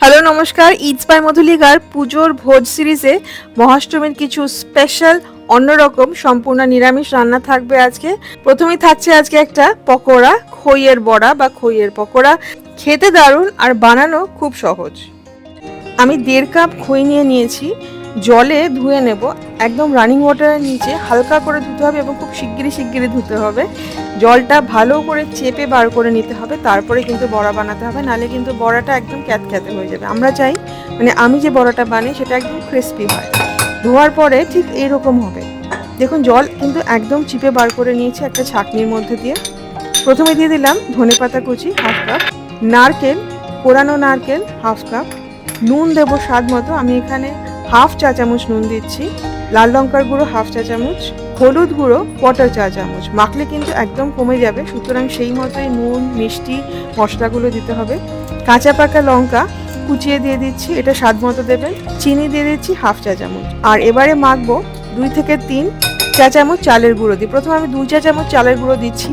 Hello, নমস্কার। It's by মধুলিকার পুজোর ভোজ সিরিজে মহাষ্টমীর কিছু স্পেশাল অন্যরকম সম্পূর্ণ নিরামিষ রান্না থাকবে আজকে। প্রথমেই থাকছে আজকে একটা পকোড়া, খইয়ের বড়া বা খইয়ের পকোড়া। খেতে দারুণ আর বানানো খুব সহজ। আমি দেড় কাপ খই নিয়ে নিয়েছি। জলে ধুয়ে নেব। একদম রানিং ওয়াটারের নিচে হালকা করে ধুতে হবে এবং খুব শিগগিরই শিগগিরই ধুতে হবে। জলটা ভালো করে চেপে বার করে নিতে হবে, তারপরে কিন্তু বড়া বানাতে হবে নালে কিন্তু বড়াটা একদম ক্যাতক্যাতে হয়ে যাবে। আমরা চাই মানে আমি যে বড়াটা বানাই সেটা একদম ক্রিস্পি হয়। ধোয়ার পরে ঠিক এইরকম হবে। দেখুন, জল কিন্তু একদম চিপে বার করে নিয়েছি একটা ছাকনির মধ্যে দিয়ে। প্রথমে দিয়ে দিলাম ধনেপাতা কুচি হাফ কাপ নারকেল, কোরানো নারকেল হাফ কাপ নুন দেবো স্বাদ মতো। আমি এখানে হাফ চা চামচ নুন দিচ্ছি, লাল লঙ্কার গুঁড়ো হাফ চা চামচ হলুদ গুঁড়ো কোয়ার্টার চা চামচ। মাখলে কিন্তু একদম কমে যাবে, সুতরাং সেই মতোই নুন, মিষ্টি, মশলাগুলো দিতে হবে। কাঁচা পাকা লঙ্কা কুচিয়ে দিয়ে দিচ্ছি, এটা স্বাদ মতো দেবেন। চিনি দিয়ে দিচ্ছি হাফ চা চামচ। আর এবারে মাখবো দুই থেকে তিন চা চামচ চালের গুঁড়ো দিই প্রথমে আমি দুই চা চামচ চালের গুঁড়ো দিচ্ছি।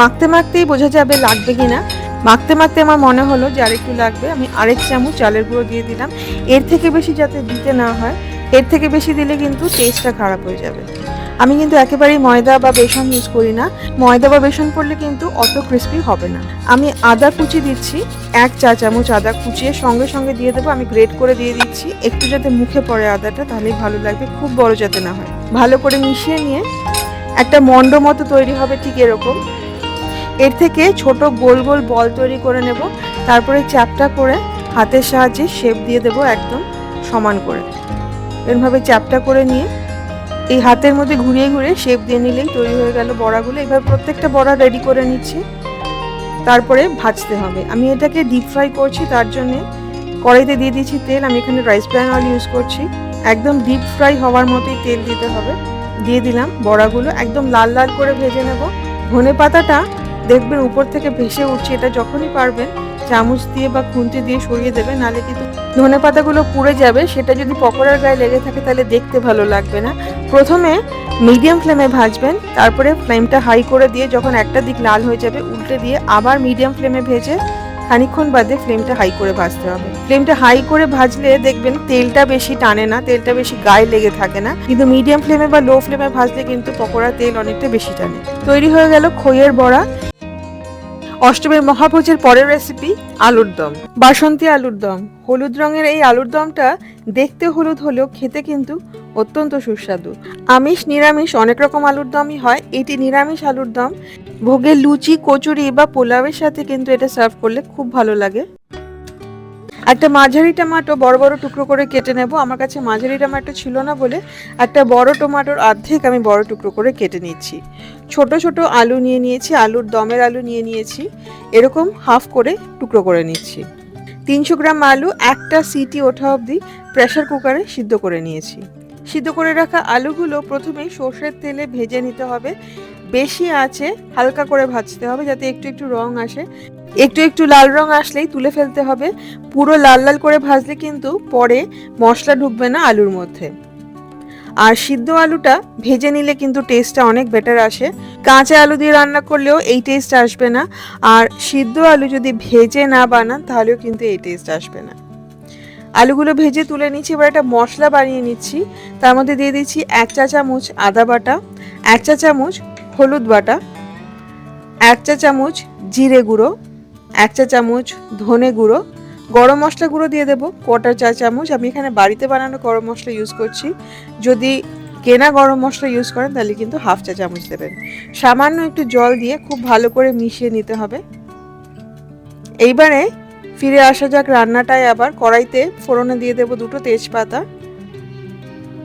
মাখতে মাখতেই বোঝা যাবে লাগবে কিনা মাখতে মাখতে আমার মনে হলো যে আরেকটু লাগবে। আমি আরেক চামচ চালের গুঁড়ো দিয়ে দিলাম। এর থেকে বেশি যাতে দিতে না হয়, এর থেকে বেশি দিলে কিন্তু টেস্টটা খারাপ হয়ে যাবে। আমি কিন্তু একেবারেই ময়দা বা বেসন ইউজ করি না। ময়দা বা বেসন পড়লে কিন্তু অত ক্রিস্পি হবে না। আমি আদা কুচি দিচ্ছি, এক চা চামচ আদা কুচিয়ে সঙ্গে সঙ্গে দিয়ে দেবো। আমি গ্রেট করে দিয়ে দিচ্ছি। একটু যাতে মুখে পড়ে আদাটা, তাহলেই ভালো লাগবে। খুব বড় যাতে না হয়। ভালো করে মিশিয়ে নিয়ে একটা মন্ড মতো তৈরি হবে ঠিক এরকম। এর থেকে ছোট গোল গোল বল তৈরি করে নেব। তারপরে চ্যাপটা করে হাতের সাহায্যে শেপ দিয়ে দেবো একদম সমান করে। এরভাবে চ্যাপটা করে নিয়ে এই হাতের মধ্যে ঘুরিয়ে ঘুরিয়ে শেপ দিয়ে নিলেই তৈরি হয়ে গেল বড়াগুলো। এবার প্রত্যেকটা বড়া রেডি করে নিচ্ছি। তারপরে ভাজতে হবে। আমি এটাকে ডিপ ফ্রাই করছি, তার জন্য কড়াইতে দিয়ে দিচ্ছি তেল। আমি এখানে রাইস ব্র্যান অয়েল ইউজ করছি। একদম ডিপ ফ্রাই হওয়ার মতোই তেল দিতে হবে। দিয়ে দিলাম বড়াগুলো। একদম লাল লাল করে ভেজে নেব। ধনে পাতাটা দেখবেন উপর থেকে ভেসে উঠছে, এটা যখনই পারবেন চামচ দিয়ে বা খুন্তি দিয়ে সরিয়ে দেবে, নালে কিন্তু ধনে পাতাগুলো পুড়ে যাবে। সেটা যদি পকোড়ার গায়ে লেগে থাকে, তাহলে দেখতে ভালো লাগবে না। প্রথমে মিডিয়াম ফ্লেমে ভাজবেন, তারপরে ফ্লেমটা হাই করে দিয়ে যখন একটা দিক লাল হয়ে যাবে, উল্টে দিয়ে আবার মিডিয়াম ফ্লেমে ভেজে খানিকক্ষণ বাদে ফ্লেমটা হাই করে ভাজতে হবে। ফ্লেমটা হাই করে ভাজলে দেখবেন তেলটা বেশি টানে না, তেলটা বেশি গায়ে লেগে থাকে না। কিন্তু মিডিয়াম ফ্লেমে বা লো ফ্লেমে ভাজলে কিন্তু পকোড়ার তেল অনেকটা বেশি টানে। তৈরি হয়ে গেল খইয়ের বড়া। অষ্টমীর মহাভোজের পরের রেসিপি আলুর দম। বাসন্তী আলুর দম। হলুদ রঙের এই আলুর দমটা দেখতে হলুদ হলেও খেতে কিন্তু অত্যন্ত সুস্বাদু। আমিষ, নিরামিষ অনেক রকম আলুর দমই হয়। এটি নিরামিষ আলুর দম। ভোগে লুচি, কচুরি বা পোলাওয়ের সাথে কিন্তু এটা সার্ভ করলে খুব ভালো লাগে। একটা মাঝারি টমাটো বড় বড় টুকরো করে কেটে নেব। আমার কাছে মাঝারি টমাটো ছিল না বলে একটা বড় টমাটোর অর্ধেক আমি বড় টুকরো করে কেটে নিচ্ছি। ছোট ছোট আলু নিয়ে নিয়েছি, আলুর দমের আলু নিয়ে নিয়েছি। এরকম হাফ করে টুকরো করে নিচ্ছি। তিনশো গ্রাম আলু একটা সিটি ওঠা অবধি প্রেশার কুকারে সিদ্ধ করে নিয়েছি। সিদ্ধ করে রাখা আলুগুলো প্রথমেই সর্ষের তেলে ভেজে নিতে হবে। বেশি আছে, হালকা করে ভাজতে হবে যাতে একটু একটু রং আসে। একটু একটু লাল রং আসলেই তুলে ফেলতে হবে। পুরো লাল লাল করে ভাজলে কিন্তু পরে মশলা ঢুকবে না আলুর মধ্যে। আর সিদ্ধ আলুটা ভেজে নিলে কিন্তু টেস্টটা অনেক বেটার আসে। কাঁচা আলু দিয়ে রান্না করলেও এই টেস্ট আসবে না। আর সিদ্ধ আলু যদি ভেজে না বানান, তাহলেও কিন্তু এই টেস্ট আসবে না। আলুগুলো ভেজে তুলে নিচ্ছি, এবার একটা মশলা বানিয়ে নিচ্ছি। তার মধ্যে দিয়ে দিচ্ছি এক চা চামচ আদা বাটা, এক চা চামচ হলুদ বাটা, এক চা চামচ জিরে গুঁড়ো, এক চা চামচ ধনে গুঁড়ো গরম মশলা গুঁড়ো দিয়ে দেবো কোয়াটার চা চামচ। আমি এখানে বাড়িতে বানানো গরম মশলা ইউজ করছি। যদি কেনা গরম মশলা ইউজ করেন, তাহলে কিন্তু হাফ চা চামচ দেবেন। সামান্য একটু জল দিয়ে খুব ভালো করে মিশিয়ে নিতে হবে। এইবারে ফিরে আসা যাক রান্নাটায় আবার। কড়াইতে ফোড়নে দিয়ে দেবো দুটো তেজপাতা,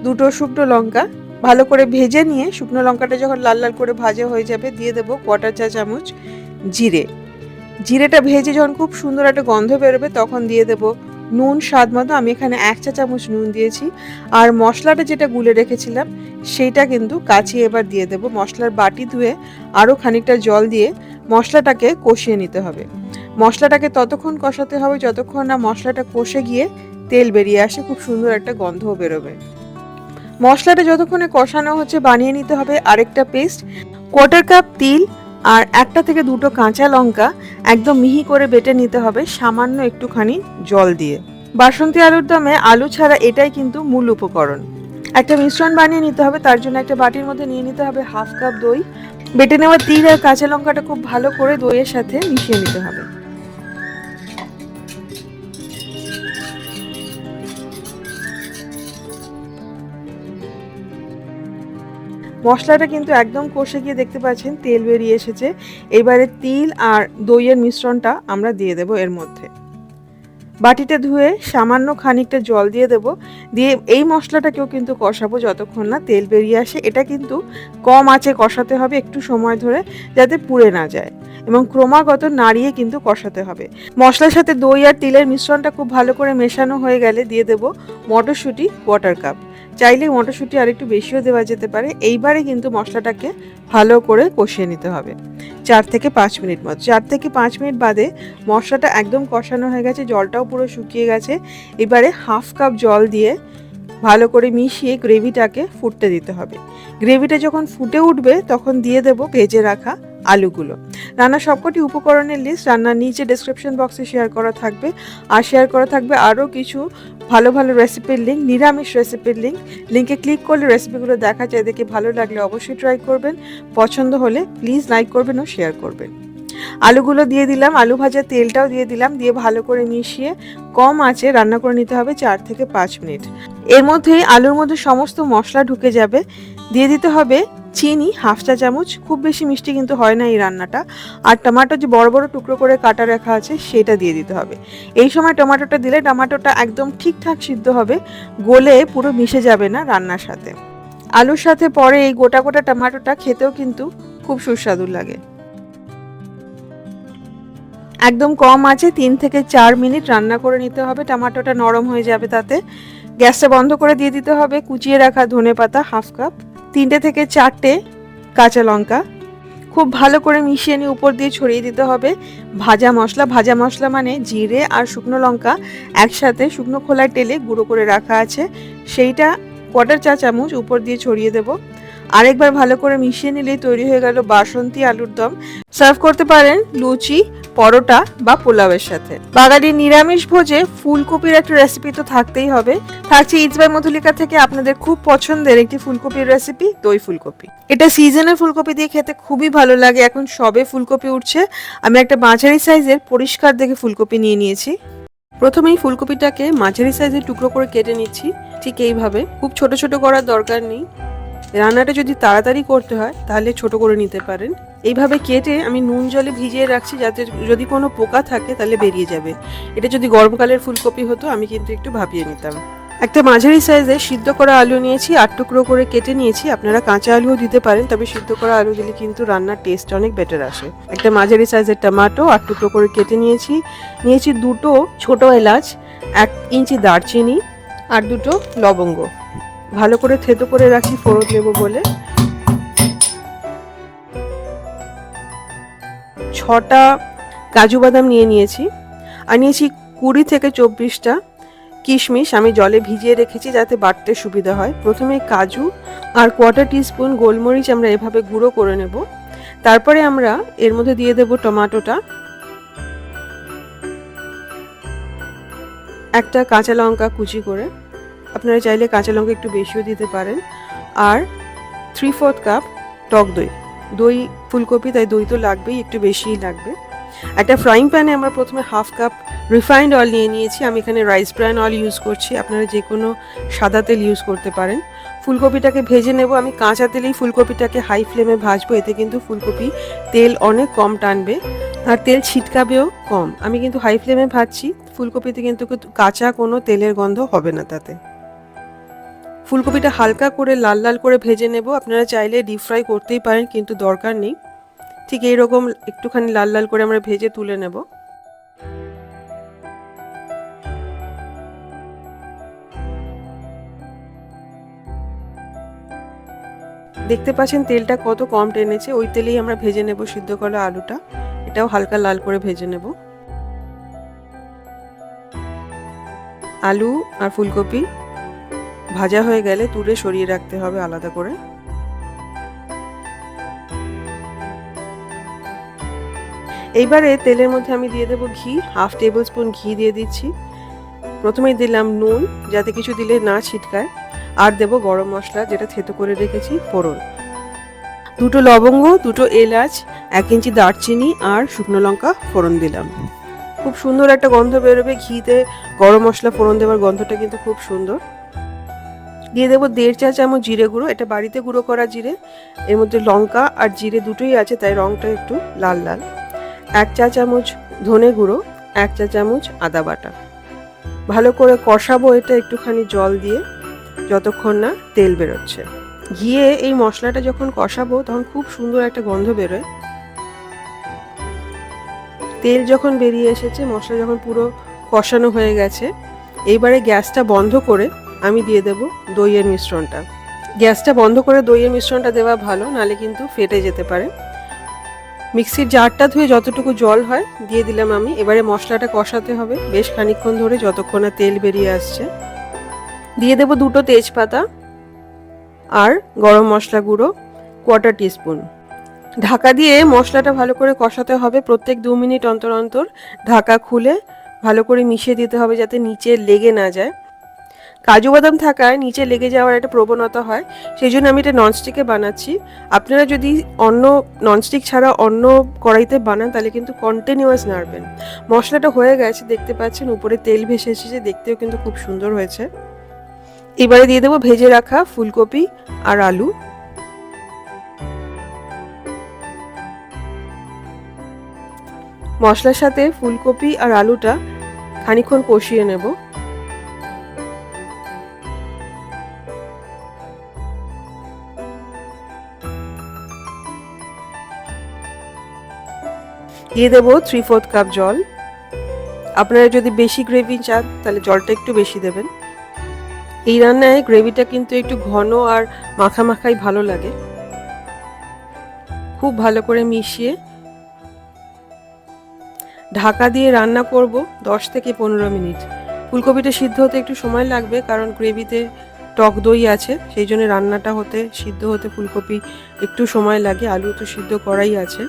দুটো শুকনো লঙ্কা। ভালো করে ভেজে নিয়ে শুকনো লঙ্কাটা যখন লাল লাল করে ভাজা হয়ে যাবে, দিয়ে দেবো কোয়াটার চা চামচ জিরে। জিরেটা ভেজে যখন খুব সুন্দর একটা গন্ধ বেরোবে, তখন দিয়ে দেবো নুন, স্বাদ মতো। আমি এখানে এক চা চামচ নুন দিয়েছি। আর মশলাটা যেটা গুলে রেখেছিলাম সেইটা কিন্তু কাচিয়ে এবার দিয়ে দেবো। মশলার বাটি ধুয়ে আরও খানিকটা জল দিয়ে মশলাটাকে কষিয়ে নিতে হবে। মশলাটাকে ততক্ষণ কষাতে হবে যতক্ষণ না মশলাটা কষে গিয়ে তেল বেরিয়ে আসে, খুব সুন্দর একটা গন্ধও বেরোবে। মশলাটা যতক্ষণে কষানো হচ্ছে, বানিয়ে নিতে হবে আরেকটা পেস্ট। কোয়ার্টার কাপ তিল আর একটা থেকে দুটো কাঁচা লঙ্কা একদম মিহি করে বেটে নিতে হবে সামান্য একটুখানি জল দিয়ে। বাসন্তী আলুর দমে আলু ছাড়া এটাই কিন্তু মূল উপকরণ। একটা মিশ্রণ বানিয়ে নিতে হবে, তার জন্য একটা বাটির মধ্যে নিয়ে নিতে হবে হাফ কাপ দই। বেটে নেওয়া তিল আর কাঁচা লঙ্কাটা খুব ভালো করে দইয়ের সাথে মিশিয়ে নিতে হবে। মশলাটা কিন্তু একদম কষে গিয়ে দেখতে পাচ্ছেন, তেল বেরিয়ে এসেছে। এবারে তিল আর দইয়ের মিশ্রণটা আমরা দিয়ে দেব এর মধ্যে। বাটিতে ধুয়ে সামান্য খানিকটা জল দিয়ে দেব। দিয়ে এই মশলাটাকেও কিন্তু কষাবো যতক্ষণ না তেল বেরিয়ে আসে। এটা কিন্তু কম আঁচে কষাতে হবে একটু সময় ধরে যাতে পুড়ে না যায় এবং ক্রমাগত নাড়িয়ে কিন্তু কষাতে হবে। মশলার সাথে দই আর তিলের মিশ্রণটা খুব ভালো করে মেশানো হয়ে গেলে দিয়ে দেব মটরশুঁটি ওয়াটার কাপ চাইলে মটরশুঁটি আর একটু বেশিও দেওয়া যেতে পারে। এইবারে কিন্তু মশলাটাকে ভালো করে কষিয়ে নিতে হবে। চার থেকে পাঁচ মিনিট মতো। চার থেকে পাঁচ মিনিট বাদে মশলাটা একদম কষানো হয়ে গেছে, জলটাও পুরো শুকিয়ে গেছে। এবারে হাফ কাপ জল দিয়ে ভালো করে মিশিয়ে গ্রেভিটাকে ফুটতে দিতে হবে। গ্রেভিটা যখন ফুটে উঠবে তখন দিয়ে দেব ভেজে রাখা আলুগুলো। রান্নার সবকটি উপকরণের লিস্ট রান্নার নিচে ডেসক্রিপশন বক্সে শেয়ার করা থাকবে। আর শেয়ার করা থাকবে আরও কিছু ভালো ভালো রেসিপির লিঙ্ক নিরামিষ রেসিপির লিঙ্ক লিঙ্কে ক্লিক করলে রেসিপিগুলো দেখা যায়, দেখে ভালো লাগলে অবশ্যই ট্রাই করবেন। পছন্দ হলে প্লিজ লাইক করবেন ও শেয়ার করবেন। আলুগুলো দিয়ে দিলাম, আলু ভাজা তেলটাও দিয়ে দিলাম, দিয়ে ভালো করে মিশিয়ে কম আঁচে রান্না করে নিতে হবে চার থেকে পাঁচ মিনিট। এর মধ্যে আলুর মধ্যে সমস্ত মশলা ঢুকে যাবে। দিয়ে দিতে হবে চিনি, হাফ চা চামচ, খুব বেশি মিষ্টি কিন্তু হয় না এই রান্নাটা। আর টমেটো যে বড় বড় টুকরো করে কাটা রাখা আছে, সেটা দিয়ে দিতে হবে। এই সময় টমেটোটা দিলে টমেটোটা একদম ঠিকঠাক সিদ্ধ হবে, গলে পুরো মিশে যাবে না রান্নার সাথে। আলুর সাথে পরে এই গোটা গোটা টমাটোটা খেতেও কিন্তু খুব সুস্বাদু লাগে। একদম কম আছে, তিন থেকে চার মিনিট রান্না করে নিতে হবে, টমাটোটা নরম হয়ে যাবে তাতে। গ্যাসটা বন্ধ করে দিয়ে দিতে হবে, কুচিয়ে রাখা ধনে পাতা হাফ কাপ। তিনটে থেকে চারটে কাঁচা লঙ্কা। খুব ভালো করে মিশিয়ে নিয়ে উপর দিয়ে ছড়িয়ে দিতে হবে। ভাজা মশলা ভাজা মশলা মানে জিরে আর শুকনো লঙ্কা একসাথে শুকনো খোলার তেলে গুঁড়ো করে রাখা আছে। সেইটা কোয়াটার চা চামচ উপর দিয়ে ছড়িয়ে দেব। আরেকবার ভালো করে মিশিয়ে নিলেই তৈরি হয়ে গেল বাসন্তী আলুর দম। সার্ভ করতে পারেন লুচি পরোটা বা পোলাওয়ের সাথে। বাঙালির নিরামিষ ভোজে ফুলকপির একটা রেসিপি তো থাকতেই হবে। থাকছে ইটস বাই মধুলিকা থেকে আপনাদের খুব পছন্দের একটি ফুলকপির রেসিপি দই ফুলকপি। এটা সিজনের ফুলকপি দিয়ে খেতে খুবই ভালো লাগে, এখন সবে ফুলকপি উঠছে। আমি একটা মাঝারি সাইজের পরিষ্কার দেখে ফুলকপি নিয়ে নিয়েছি। প্রথমেই ফুলকপিটাকে মাঝারি সাইজের টুকরো করে কেটে নিচ্ছি, ঠিক এইভাবে। খুব ছোট ছোট করার দরকার নেই। রান্নাটা যদি তাড়াতাড়ি করতে হয়, তাহলে ছোট করে নিতে পারেন। এইভাবে কেটে আমি নুন জলে ভিজিয়ে রাখছি যাতে যদি কোনো পোকা থাকে, তাহলে বেরিয়ে যাবে। এটা যদি গরমকালের ফুলকপি হতো, আমি কিন্তু একটু ভাপিয়ে নিতাম। একটা মাঝারি সাইজে সিদ্ধ করা আলু নিয়েছি, আট টুকরো করে কেটে নিয়েছি। আপনারা কাঁচা আলুও দিতে পারেন, তবে সিদ্ধ করা আলু দিলে কিন্তু রান্নার টেস্ট অনেক বেটার আসে। একটা মাঝারি সাইজের টমাটো আট টুকরো করে কেটে নিয়েছি। নিয়েছি দুটো ছোট এলাচ, এক ইঞ্চি দারচিনি আর দুটো লবঙ্গ। ভালো করে থেতো করে রাখি, ফোড়ন নেব বলে। ছটা কাজু বাদাম নিয়ে নিয়েছি। আর নিয়েছি কুড়ি থেকে চব্বিশটা কিশমিশ আমি জলে ভিজিয়ে রেখেছি যাতে বাটতে সুবিধা হয়। প্রথমে কাজু আর কোয়ার্টার টিস্পুন গোলমরিচ আমরা এভাবে গুঁড়ো করে নেব। তারপরে আমরা এর মধ্যে দিয়ে দেব টমাটোটা। একটা কাঁচা লঙ্কা কুচি করে। আপনারা চাইলে কাঁচা লঙ্কা একটু বেশিও দিতে পারেন। আর থ্রি ফোর্থ কাপ টক দই। দই ফুলকপি, তাই দই তো লাগবেই, একটু বেশিই লাগবে। একটা ফ্রাইং প্যানে আমরা প্রথমে হাফ কাপ রিফাইন্ড অয়েল নিয়ে নিয়েছি। আমি এখানে রাইস ব্র্যান অয়েল ইউজ করছি। আপনারা যে কোনো সাদা তেল ইউজ করতে পারেন। ফুলকপিটাকে ভেজে নেব। আমি কাঁচা তেলেই ফুলকপিটাকে হাই ফ্লেমে ভাজবো। এতে কিন্তু ফুলকপি তেল অনেক কম টানবে। আর তেল ছিটকাবেও কম। আমি কিন্তু হাই ফ্লেমে ভাজছি। ফুলকপিতে কিন্তু কাঁচা কোনো তেলের গন্ধ হবে না তাতে। ফুলকপিটা হালকা করে লাল লাল করে ভেজে নেব। আপনারা চাইলে ডিপ ফ্রাই করতেই পারেন, কিন্তু দরকার নেই। ঠিক এইরকম একটুখানি লাল লাল করে আমরা ভেজে তুলে নেব। দেখতে পাচ্ছেন তেলটা কত কম টেনেছে, ওই তেলেই আমরা ভেজে নেব সিদ্ধ করা আলুটা। এটাও হালকা লাল করে ভেজে নেব। আলু আর ফুলকপি ভাজা হয়ে গেলে তুলে সরিয়ে রাখতে হবে আলাদা করে। এইবারে তেলের মধ্যে আমি দিয়ে দেবো ঘি, হাফ টেবিল স্পুন ঘি দিয়ে দিচ্ছি। প্রথমেই দিলাম নুন, যাতে কিছু দিলে না ছিটকায়। আর দেবো গরম মশলা, যেটা থেতো করে রেখেছি, ফোড়ন। দুটো লবঙ্গ, দুটো এলাচ, এক ইঞ্চি দারচিনি আর শুকনো লঙ্কা ফোড়ন দিলাম। খুব সুন্দর একটা গন্ধ বেরোবে ঘিতে। গরম মশলা ফোড়ন দেওয়ার গন্ধটা কিন্তু খুব সুন্দর। দিয়ে দেবো দেড় চা চামচ জিরে গুঁড়ো, এটা বাড়িতে গুঁড়ো করা জিরে, এর মধ্যে লঙ্কা আর জিরে দুটোই আছে, তাই রঙটা একটু লাল লাল। এক চা চামচ ধনে গুঁড়ো, এক চা চামচ আদা বাটা। ভালো করে কষাবো এটা একটুখানি জল দিয়ে, যতক্ষণ না তেল বেরোচ্ছে। ঘিয়ে এই মশলাটা যখন কষাবো, তখন খুব সুন্দর একটা গন্ধ বেরোয়। তেল যখন বেরিয়ে এসেছে, মশলা যখন পুরো কষানো হয়ে গেছে, এইবারে গ্যাসটা বন্ধ করে আমি দিয়ে দেব দইয়ের মিশ্রণটা। গ্যাসটা বন্ধ করে দইয়ের মিশ্রণটা দেওয়া ভালো, নালে কিন্তু ফেটে যেতে পারে। মিক্সির জারটা ধুয়ে যতটুকু জল হয় দিয়ে দিলাম আমি। এবারে মশলাটা কষাতে হবে। বেশ খানিকক্ষণ ধরে যতক্ষণ না তেল বেরিয়ে আসছে। দিয়ে দেব দুটো তেজপাতা আর গরম মশলা গুঁড়ো কোয়ার্টার টিস্পুন ঢাকা দিয়ে মশলাটা ভালো করে কষাতে হবে। প্রত্যেক দু মিনিট অন্তর অন্তর ঢাকা খুলে ভালো করে মিশিয়ে দিতে হবে যাতে নিচে লেগে না যায়। কাজু বাদাম থাকায় নিচে লেগে যাওয়ার একটা প্রবণতা হয় সেই জন্য আমি এটা ননস্টিকে বানাচ্ছি। আপনারা যদি অন্য ননস্টিক ছাড়া অন্য কড়াইতে বানান তাহলে কিন্তু কন্টিনিউয়াস নাড়বেন। মশলাটা হয়ে গেছে দেখতে পাচ্ছেন উপরে তেল ভেসে এসেছে দেখতেও কিন্তু খুব সুন্দর হয়েছে। এবারে দিয়ে দেবো ভেজে রাখা ফুলকপি আর আলু। মশলার সাথে ফুলকপি আর আলুটা খানিক্ষণ কষিয়ে নেব। দিয়ে দেবো থ্রি ফোর্থ কাপ জল। আপনারা যদি বেশি গ্রেভি চান, তাহলে জলটা একটু বেশি দেবেন। এই রান্নায় গ্রেভিটা কিন্তু একটু ঘন আর মাখা মাখাই ভালো লাগে। খুব ভালো করে মিশিয়ে ঢাকা দিয়ে রান্না করব দশ থেকে পনেরো মিনিট। ফুলকপিটা সিদ্ধ হতে একটু সময় লাগবে, কারণ গ্রেভিতে টক দই আছে, সেই জন্য রান্নাটা হতে, সিদ্ধ হতে ফুলকপি একটু সময় লাগে, আলু তো সিদ্ধ করাই আছে।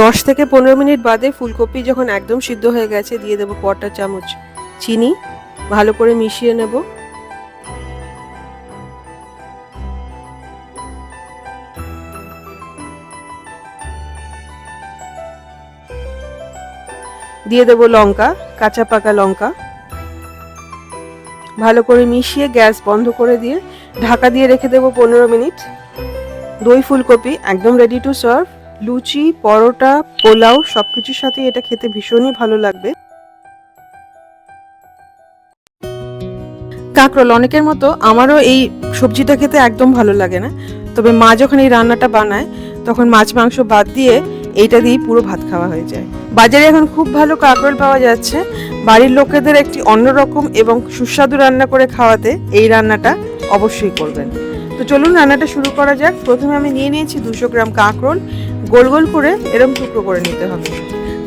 দশ থেকে পনেরো মিনিট বাদে ফুলকপি যখন একদম সিদ্ধ হয়ে গেছে, দিয়ে দেবো কটা চামচ চিনি। ভালো করে মিশিয়ে নেব। দিয়ে দেবো লঙ্কা, কাঁচা পাকা লঙ্কা। ভালো করে মিশিয়ে গ্যাস বন্ধ করে দিয়ে ঢাকা দিয়ে রেখে দেবো পনেরো মিনিট। দই ফুলকপি একদম ready to serve luchi, paratha, pulao সব কিছুর সাথে এটা খেতে ভীষণই ভালো লাগবে। কাঁকরোল অনেকের মতো আমারও এই সবজিটা খেতে একদম ভালো লাগে না। তবে মা যখন এই রান্নাটা বানায়, তখন মাছ, মাংস বাদ দিয়ে এইটা দিয়েই পুরো ভাত খাওয়া হয়ে যায়। বাজারে এখন খুব ভালো কাঁকরোল পাওয়া যাচ্ছে। বাড়ির লোকেদের একটি অন্যরকম এবং সুস্বাদু রান্না করে খাওয়াতে এই রান্নাটা অবশ্যই করবেন। তো চলুন রান্নাটা শুরু করা যাক। প্রথমে আমি নিয়ে নিয়েছি দুশো গ্রাম কাঁকরোল। গোল গোল করে এরম টুকরো করে নিতে হবে।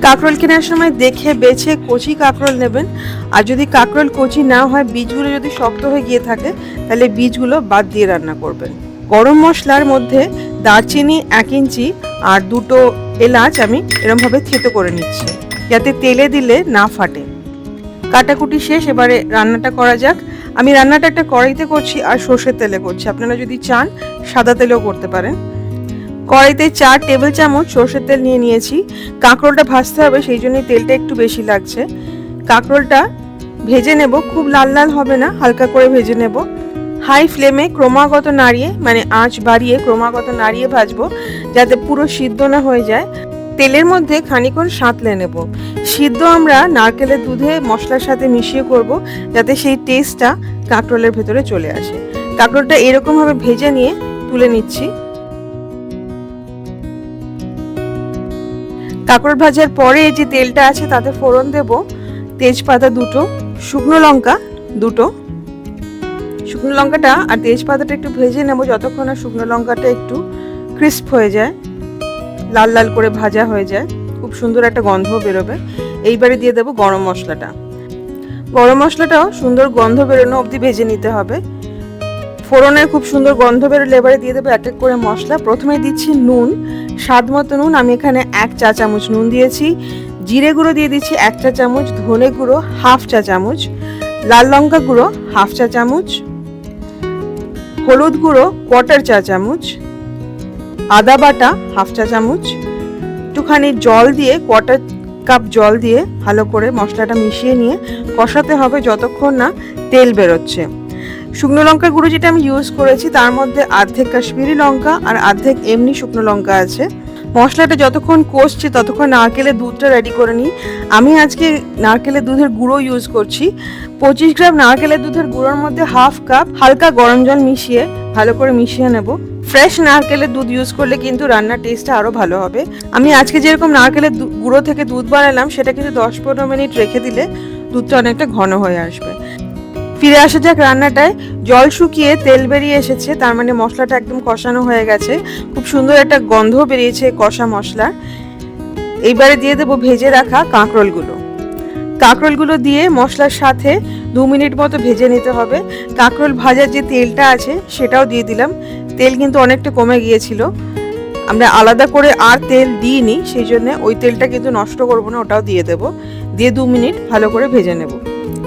কাঁকরোল কেনার সময় দেখে বেছে কচি কাঁকরোল নেবেন। আর যদি কাঁকরোল কচি না হয়, বীজগুলো যদি শক্ত হয়ে গিয়ে থাকে, তাহলে বীজগুলো বাদ দিয়ে রান্না করবেন। গরম মশলার মধ্যে দারচিনি এক ইঞ্চি আর দুটো এলাচ আমি এরমভাবে থেতো করে নিচ্ছি, যাতে তেলে দিলে না ফাটে। কাটাকুটি শেষ, এবারে রান্নাটা করা যাক। আমি রান্নাটা একটা কড়াইতে করছি আর সর্ষের তেলে করছি। আপনারা যদি চান, সাদা তেলেও করতে পারেন। কড়াইতে চার টেবিল চামচ সর্ষের তেল নিয়ে নিয়েছি। কাঁকরোলটা ভাজতে হবে, সেই জন্যই তেলটা একটু বেশি লাগছে। কাঁকরোলটা ভেজে নেব, খুব লাল লাল হবে না, হালকা করে ভেজে নেব। হাই ফ্লেমে ক্রমাগত নাড়িয়ে মানে আঁচ বাড়িয়ে ক্রমাগত নাড়িয়ে ভাজবো, যাতে পুরো সিদ্ধ না হয়ে যায়। তেলের মধ্যে খানিকক্ষণ সাঁতলে নেব। সিদ্ধ আমরা নারকেলের দুধে মশলার সাথে মিশিয়ে করব যাতে সেই টেস্টটা কাঁকরোলের ভেতরে চলে আসে। কাঁকরোলটা এরকমভাবে ভেজে নিয়ে তুলে নিচ্ছি। কাঁকরোল ভাজার পরে যে তেলটা আছে তাতে ফোড়ন দেব। তেজপাতা দুটো, শুকনো লঙ্কা দুটো। শুকনো লঙ্কাটা আর তেজপাতাটা একটু ভেজে নেব যতক্ষণ না শুকনো লঙ্কাটা একটু ক্রিস্প হয়ে যায়। লাল লাল করে ভাজা হয়ে যায়। খুব সুন্দর একটা গন্ধ বেরোবে। এইবারে দিয়ে দেবো গরম মশলাটা। গরম মশলাটাও সুন্দর গন্ধ বেরোনো অবধি ভেজে নিতে হবে। ফোড়নের খুব সুন্দর গন্ধ বেরোলে এবারে দিয়ে দেবো এক এক করে মশলা। প্রথমে দিচ্ছি নুন, স্বাদ মতো নুন। আমি এখানে এক চা চামচ নুন দিয়েছি। জিরে গুঁড়ো দিয়ে দিচ্ছি এক চা চামচ, ধনে গুঁড়ো হাফ চা চামচ, লাল লঙ্কা গুঁড়ো হাফ চা চামচ, হলুদ গুঁড়ো কোয়ার্টার চা চামচ আদা বাটা হাফ চা চামচ, একটুখানি জল দিয়ে কোয়ার্টার কাপ জল দিয়ে ভালো করে মশলাটা মিশিয়ে নিয়ে কষাতে হবে যতক্ষণ না তেল বেরোচ্ছে। শুকনো লঙ্কার গুঁড়ো যেটা আমি ইউজ করেছি, তার মধ্যে অর্ধেক কাশ্মীরি লঙ্কা আর অর্ধেক এমনি শুকনো লঙ্কা আছে। মশলাটা যতক্ষণ কষছে, ততক্ষণ নারকেলের দুধটা রেডি করে নিই। আমি আজকে নারকেলের দুধের গুঁড়ো ইউজ করছি। পঁচিশ গ্রাম নারকেলের দুধের গুঁড়োর মধ্যে হাফ কাপ হালকা গরম জল মিশিয়ে ভালো করে মিশিয়ে নেব। ফ্রেশ নারকেলের দুধ ইউজ করলে কিন্তু রান্নার টেস্টটা আরও ভালো হবে। আমি আজকে যেরকম নারকেলের গুঁড়ো থেকে দুধ বানালাম সেটা কিন্তু দশ পনেরো মিনিট রেখে দিলে দুধটা অনেকটা ঘন হয়ে আসবে। ফিরে আসা যাক রান্নাটায়। জল শুকিয়ে তেল বেরিয়ে এসেছে, তার মানে মশলাটা একদম কষানো হয়ে গেছে। খুব সুন্দর একটা গন্ধ বেরিয়েছে কষা মশলা। এইবারে দিয়ে দেবো ভেজে রাখা কাঁকরোলগুলো। কাঁকরোলগুলো দিয়ে মশলার সাথে দু মিনিট মতো ভেজে নিতে হবে। কাঁকরোল ভাজার যে তেলটা আছে, সেটাও দিয়ে দিলাম। তেল কিন্তু অনেকটা কমে গিয়েছিল। আমরা আলাদা করে আর তেল দিইনি, সেই জন্য ওই তেলটা কিন্তু নষ্ট করব না, ওটাও দিয়ে দেবো। দিয়ে দু মিনিট ভালো করে ভেজে নেব।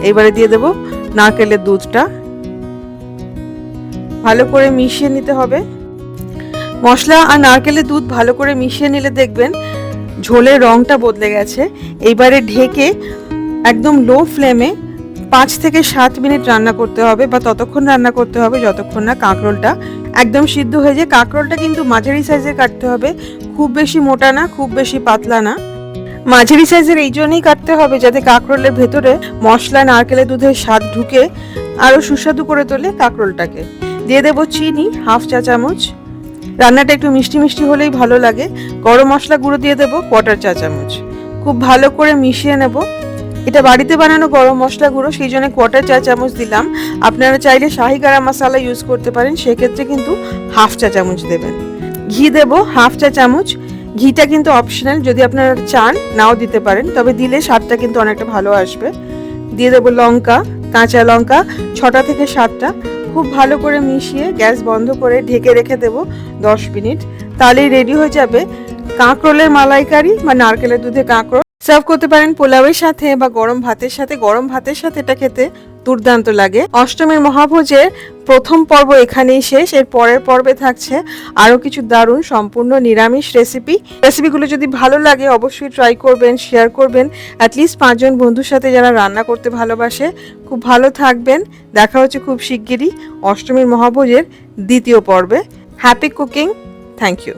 এইবারে দিয়ে দেবো নারকেলের দুধটা। ভালো করে মিশিয়ে নিতে হবে। মশলা আর নারকেলের দুধ ভালো করে মিশিয়ে নিলে দেখবেন ঝোলের রঙটা বদলে গেছে। এইবারে ঢেকে একদম লো ফ্লেমে পাঁচ থেকে সাত মিনিট রান্না করতে হবে বা ততক্ষণ রান্না করতে হবে, যতক্ষণ না কাঁকরোলটা একদম সিদ্ধ হয়ে যায় কাঁকরোলটা কিন্তু মাঝারি সাইজের কাটতে হবে। খুব বেশি মোটা না, খুব বেশি পাতলা না। মাঝারি সাইজের এই জন্যই কাটতে হবে যাতে কাঁকরোলের ভেতরে মশলা, নারকেলের দুধের স্বাদ ঢুকে আরও সুস্বাদু করে তোলে কাঁকরোলটাকে। দিয়ে দেবো চিনি, হাফ চা চামচ। রান্নাটা একটু মিষ্টি মিষ্টি হলেই ভালো লাগে। গরম মশলা গুঁড়ো দিয়ে দেবো কোয়ার্টার চা চামচ। খুব ভালো করে মিশিয়ে নেব। এটা বাড়িতে বানানো গরম মশলা গুঁড়ো, সেই জন্য কোয়ার্টার চা চামচ দিলাম। আপনারা চাইলে শাহি গারাম মশলা ইউজ করতে পারেন, সেক্ষেত্রে কিন্তু হাফ চা চামচ দেবেন। ঘি দেবো হাফ চা চামচ। ঘিটা কিন্তু অপশনাল যদি আপনারা চান, নাও দিতে পারেন, তবে দিলে স্বাদটা কিন্তু অনেকটা ভালো আসবে। দিয়ে দেবো লঙ্কা, কাঁচা লঙ্কা, ছটা থেকে সাতটা। খুব ভালো করে মিশিয়ে গ্যাস বন্ধ করে ঢেকে রেখে দেবো দশ মিনিট। তাহলেই রেডি হয়ে যাবে। কাঁকরোলের মালাইকারি বা নারকেলের দুধে কাঁকরোল সার্ভ করতে পারেন পোলাওয়ের সাথে বা গরম ভাতের সাথে। গরম ভাতের সাথে এটা খেতে দুর্দান্ত লাগে। অষ্টমীর মহাভোজের প্রথম পর্ব এখানেই শেষ। এর পরের পর্বে থাকছে আরও কিছু দারুণ, সম্পূর্ণ নিরামিষ রেসিপি রেসিপিগুলো যদি ভালো লাগে, অবশ্যই ট্রাই করবেন শেয়ার করবেন। অ্যাটলিস্ট পাঁচজন বন্ধুর সাথে যারা রান্না করতে ভালোবাসে, খুব ভালো থাকবেন। দেখা হচ্ছে খুব শিগগিরই অষ্টমীর মহাভোজের দ্বিতীয় পর্বে। Happy cooking thank you